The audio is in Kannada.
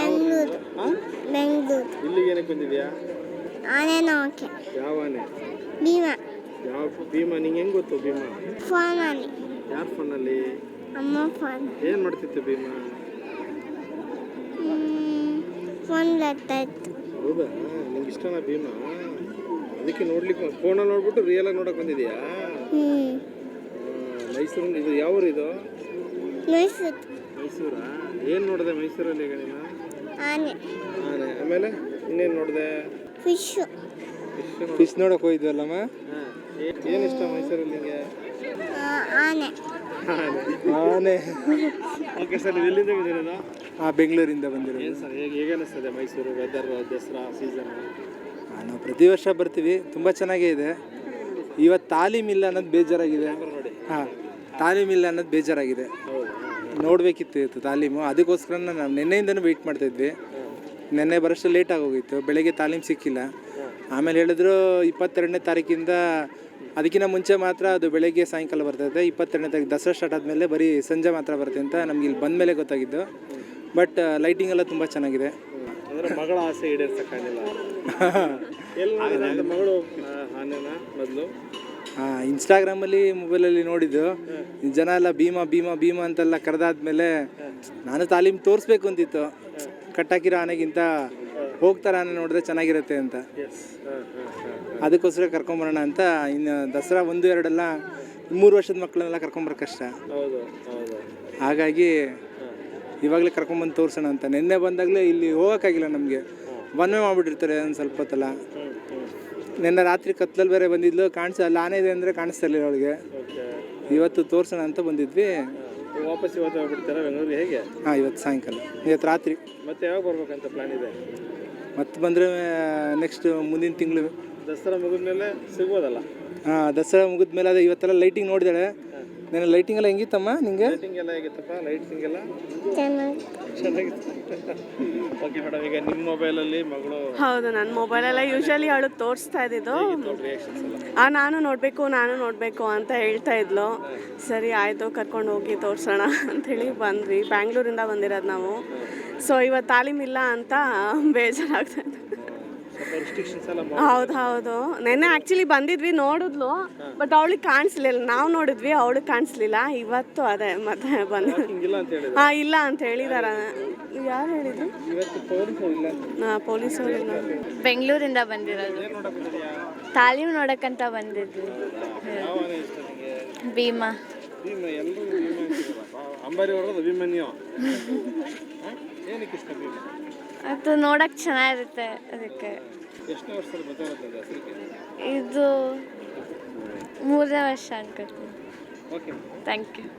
ಬೆಂಗಳೂರು. ಬೆಂಗಳೂರು. ಇಲ್ಲಿಗೆ ಏನಕ್ಕೆ ಬಂದಿದ್ಯಾ ಆನೆ ನೋಕೆ. ಯಾವ ಆನೆ ಭೀಮಾ. ಯಾವ ಭೀಮಾ ನಿಂಗೆ ಹೆಂಗೆ ಗೊತ್ತು ಭೀಮಾ? ಯಾರ್ ಯಾರ ಫೋನಲ್ಲಿ? ಅಮ್ಮ ಫೋನ್. ಏನು ಮಾಡ್ತಿತ್ತು ಭೀಮಾ? ಫೋನ್ ಬರ್ತಾ ಇತ್ತು. ಹೌದಾ? ನಿಂಗೆ ಇಷ್ಟನಾ ಭೀಮಾ? ಅದಕ್ಕೆ ನೋಡ್ಲಿಕ್ಕೆ ಫೋನಲ್ಲಿ ನೋಡ್ಬಿಟ್ಟು ರಿಯಲಾಗಿ ನೋಡಕ್ಕೆ ಬಂದಿದ್ಯಾ? ಹ್ಞೂ ಮೈಸೂರು ಇದು ಯಾವ ಊರು ಇದು? ಮೈಸೂರು. ಮೈಸೂರಾ? ಏನು ನೋಡಿದೆ ಮೈಸೂರಲ್ಲಿ ಈಗ ನೀನು? ಆನೆ. ಆನೆ. ಆಮೇಲೆ ಇನ್ನೇನು ನೋಡಿದೆ? ಫಿಶ್. ಫಿಶ್ ನೋಡಕ್ಕೆ ಹೋಗಿದ್ವಲ್ಲಮ್ಮ? ಏನು ಇಷ್ಟ ಮೈಸೂರಲ್ಲಿ ನಿಮಗೆ ಆನೆ. ಆನೆ. ಓಕೆ ಸರ್ ನೀವು ಎಲ್ಲಿಂದ ಬಂದಿರೋದು? ಹಾಂ ಬೆಂಗಳೂರಿಂದ ಬಂದಿರೋದು. ಏನು ಸರ್ ಹೇಗೆ ಹೇಗೆ ಅನಿಸ್ತದೆ ಮೈಸೂರು ವೆದರ್ ದಸರಾ ಸೀಸನ್ ಆ, ನಾವು ಪ್ರತಿ ವರ್ಷ ಬರ್ತೀವಿ. ತುಂಬ ಚೆನ್ನಾಗೇ ಇದೆ. ಇವತ್ತು ತಾಲೀಮಿಲ್ಲ ಅನ್ನೋದು ಬೇಜಾರಾಗಿದೆ. ನೋಡಿ ಹಾಂ ತಾಲೀಮಿಲ್ಲ ಅನ್ನೋದು ಬೇಜಾರಾಗಿದೆ. ಹೌದು. ನೋಡಬೇಕಿತ್ತು ತಾಲೀಮು. ಅದಕ್ಕೋಸ್ಕರ ನಾನು ನಿನ್ನೆಯಿಂದನೂ ವೆಯ್ಟ್ ಮಾಡ್ತಾಯಿದ್ವಿ ನಿನ್ನೆ ಬರೋಷ್ಟು ಲೇಟ್ ಆಗೋಗಿತ್ತು. ಬೆಳಗ್ಗೆ ತಾಲೀಮ್ ಸಿಕ್ಕಿಲ್ಲ. ಆಮೇಲೆ ಹೇಳಿದ್ರು ಇಪ್ಪತ್ತೆರಡನೇ ತಾರೀಕಿಂದ ಅದಕ್ಕಿಂತ ಮುಂಚೆ ಮಾತ್ರ ಅದು ಬೆಳಗ್ಗೆ ಸಾಯಂಕಾಲ ಬರ್ತೈತೆ ಇಪ್ಪತ್ತೆರಡನೇ ತಾರೀಕು ದಸರಾ ಸ್ಟಾರ್ಟ್ ಆದಮೇಲೆ ಬರೀ ಸಂಜೆ ಮಾತ್ರ ಬರುತ್ತೆ ಅಂತ ನಮ್ಗೆ ಇಲ್ಲಿ ಬಂದ ಮೇಲೆ ಗೊತ್ತಾಗಿದ್ದು. ಬಟ್ ಲೈಟಿಂಗ್ ಎಲ್ಲ ತುಂಬ ಚೆನ್ನಾಗಿದೆ. ಅಂದ್ರೆ ಮಗಳ ಆಸೆ ಈಡೇರ್ಸಕ್ಕಾಗಿಲ್ಲ ಎಲ್ಲ ಮಗಳು ಮೊದಲು? ಇನ್ಸ್ಟಾಗ್ರಾಮಲ್ಲಿ ಮೊಬೈಲಲ್ಲಿ ನೋಡಿದ್ದು, ಜನ ಎಲ್ಲ ಭೀಮಾ ಭೀಮಾ ಭೀಮಾ ಅಂತೆಲ್ಲ ಕರೆದಾದ್ಮೇಲೆ ನಾನು ತಾಲೀಮ್ ತೋರಿಸ್ಬೇಕು ಅಂತಿತ್ತು. ಕಟ್ಟಾಕಿರೋ ಆನೆಗಿಂತ ಹೋಗ್ತಾರ ಆನೆ ನೋಡಿದ್ರೆ ಚೆನ್ನಾಗಿರುತ್ತೆ ಅಂತ. ಅದಕ್ಕೋಸ್ಕರ ಕರ್ಕೊಂಬರೋಣ ಅಂತ ಇನ್ನು ದಸರಾ ಒಂದು, ಎರಡೆಲ್ಲ ಮೂರು ವರ್ಷದ ಮಕ್ಕಳನ್ನೆಲ್ಲ ಕರ್ಕೊಂಬರೋ ಕಷ್ಟ. ಹಾಗಾಗಿ ಇವಾಗಲೇ ಕರ್ಕೊಂಬಂದು ತೋರಿಸೋಣ ಅಂತ. ನಿನ್ನೆ ಬಂದಾಗಲೇ ಇಲ್ಲಿ ಹೋಗೋಕ್ಕಾಗಿಲ್ಲ ನಮಗೆ. ವೇ ಮಾಡಿಬಿಟ್ಟಿರ್ತಾರೆ ಒಂದು ಸ್ವಲ್ಪ ಹೊತ್ತಲ್ಲ. ನಿನ್ನೆ ರಾತ್ರಿ ಕತ್ಲಲ್ಲಿ ಬೇರೆ ಬಂದಿದ್ಲು. ಕಾಣಿಸ ಅಲ್ಲಿ ಆನೆ ಇದೆ ಅಂದರೆ ಕಾಣಿಸ್ತಾ ಇಲ್ಲ ಅವಳಿಗೆ. ಇವತ್ತು ತೋರಿಸೋಣ ಅಂತ ಬಂದಿದ್ವಿ. ವಾಪಸ್ ಇವತ್ತು ಹೋಗ್ಬಿಡ್ತೀರಾ ಬೆಂಗಳೂರಿಗೆ? ಹೇಗೆ? ಹಾಂ ಇವತ್ತು ಸಾಯಂಕಾಲ. ಇವತ್ತು ರಾತ್ರಿ. ಮತ್ತೆ ಯಾವಾಗ ಬರ್ಬೇಕಂತ ಪ್ಲಾನ್ ಇದೆ? ಮತ್ತೆ ಬಂದರೆ ನೆಕ್ಸ್ಟ್ ಮುಂದಿನ ತಿಂಗಳು. ದಸರಾ ಮುಗಿದ್ಮೇಲೆ ಸಿಗ್ಬೋದಲ್ಲ? ಹಾಂ ದಸರಾ ಮುಗಿದ್ಮೇಲೆ ಅದೇ ಇವತ್ತೆಲ್ಲ ಲೈಟಿಂಗ್ ನೋಡಿದಾಳೆ. ನಾನು ಲೈಟಿಂಗ್ ಎಲ್ಲ ಹೆಂಗಿತ್ತಮ್ಮ ನಿಂಗೆ? ಲೈಟಿಂಗ್ ಎಲ್ಲ ಹೇಗಿತ್ತಪ್ಪ? ಲೈಟಿಂಗ್ ಎಲ್ಲ? ಚೆನ್ನಾಗಿ ಚೆನ್ನಾಗಿತ್ತು. ಓಕೆ ಮೇಡಮ್ ಈಗ ನಿಮ್ಮ ಮೊಬೈಲಲ್ಲಿ ಮಗಳು ಹೌದು ನನ್ನ ಮೊಬೈಲೆಲ್ಲ ಯೂಶಲಿ ಅವಳು ತೋರಿಸ್ತಾ ಇದ್ದಿದ್ದು. ಆ ನಾನು ನೋಡಬೇಕು ನಾನು ನೋಡಬೇಕು ಅಂತ ಹೇಳ್ತಾ ಇದ್ಲು. ಸರಿ ಆಯಿತು ಕರ್ಕೊಂಡು ಹೋಗಿ ತೋರಿಸೋಣ ಅಂಥೇಳಿ ಬಂದ್ವಿ. ಬ್ಯಾಂಗ್ಳೂರಿಂದ ಬಂದಿರೋದು ನಾವು. ಸೊ ಇವತ್ತು ತಾಲೀಮಿಲ್ಲ ಅಂತ ಬೇಜಾರಾಗ್ತಾ ಇದೆ ಸ್ವಲ್ಪ ರಿಸ್ಟ್ರಿಕ್ಷನ್ಸ್ ಎಲ್ಲ ಹೌದು ಹೌದು. ನೆನ್ನೆ ಆ್ಯಕ್ಚುಲಿ ಬಂದಿದ್ವಿ ನೋಡಿದ್ಲು ಬಟ್ ಅವಳಿಗೆ ಕಾಣಿಸ್ಲಿಲ್ಲ. ನಾವು ನೋಡಿದ್ವಿ ಅವಳಿಗೆ ಕಾಣಿಸ್ಲಿಲ್ಲ. ಇವತ್ತು ಅದೇ ಮತ್ತೆ ಬಂದು ಹಿಂಗಿಲ್ಲ ಅಂತ ಹೇಳಿದ್ರು? ಹಾಂ ಇಲ್ಲ ಅಂತ ಹೇಳಿದಾರ. ಯಾರು ಹೇಳಿದ್ರು? ಇವತ್ತು ಪೊಲೀಸರು ಬೆಂಗಳೂರಿಂದ ಬಂದಿರೋದು. ತಾಲೀಮ್ ನೋಡಕ್ಕಂತ ಬಂದಿದ್ವಿ. ಭೀಮಾ. ಅಂಬಾರಿ ಅಭಿಮನ್ಯು ಏನಕ್ಕೆ ಇಷ್ಟ ಭೀಮ? ಅದು ನೋಡಕ್ ಚೆನ್ನಾಗಿರುತ್ತೆ ಅದಕ್ಕೆ. ಇದು ಮೂರನೇ ವರ್ಷ ಅನ್ಕೋತೀನಿ. Thank you